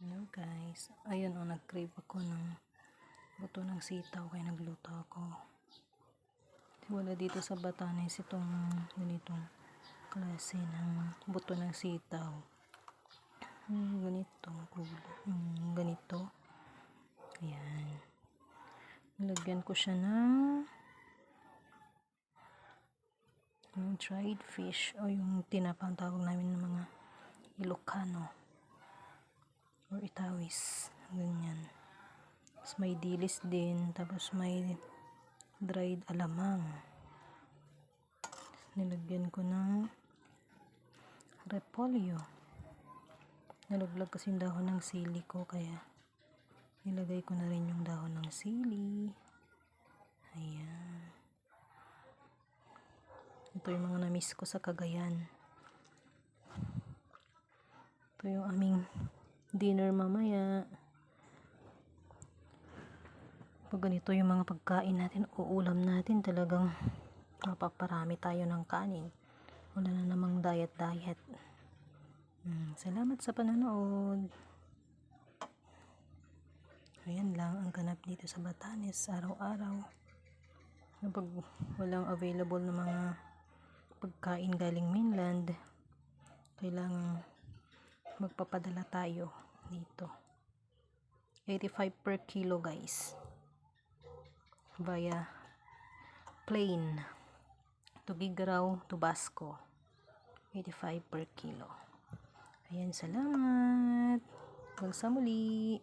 Hello guys. Ayun o, nag-crave ako ng buto ng sitaw kaya nagluto ako. Wala dito sa Batanes itong ganitong klase ng buto ng sitaw. Hmm, ganito. Hmm, ganito. Ayan. Nilagyan ko siya ng dried fish o yung tinapang tawag namin ng mga Ilocano or Itawis. Ganyan. Tapos may dilis din. Tapos may dried alamang. Tapos nilagyan ko ng repolyo. Nalaglag kasi yung dahon ng sili ko kaya nilagay ko na rin yung dahon ng sili. Ayan. Ito yung mga na-miss ko sa Cagayan. Ito yung aming dinner mamaya. Pag ganito yung mga pagkain natin o ulam natin, talagang mapaparami tayo ng kanin. Wala na namang diet-diet. Hmm, salamat sa panonood. Ayan lang ang ganap dito sa Batanes araw-araw. Kapag walang available na mga pagkain galing mainland, kailangan magpapadala tayo dito. 85 per kilo guys. Via plane to Gigrao to Basco. 85 per kilo. Ayan, salamat. Hanggang sa muli.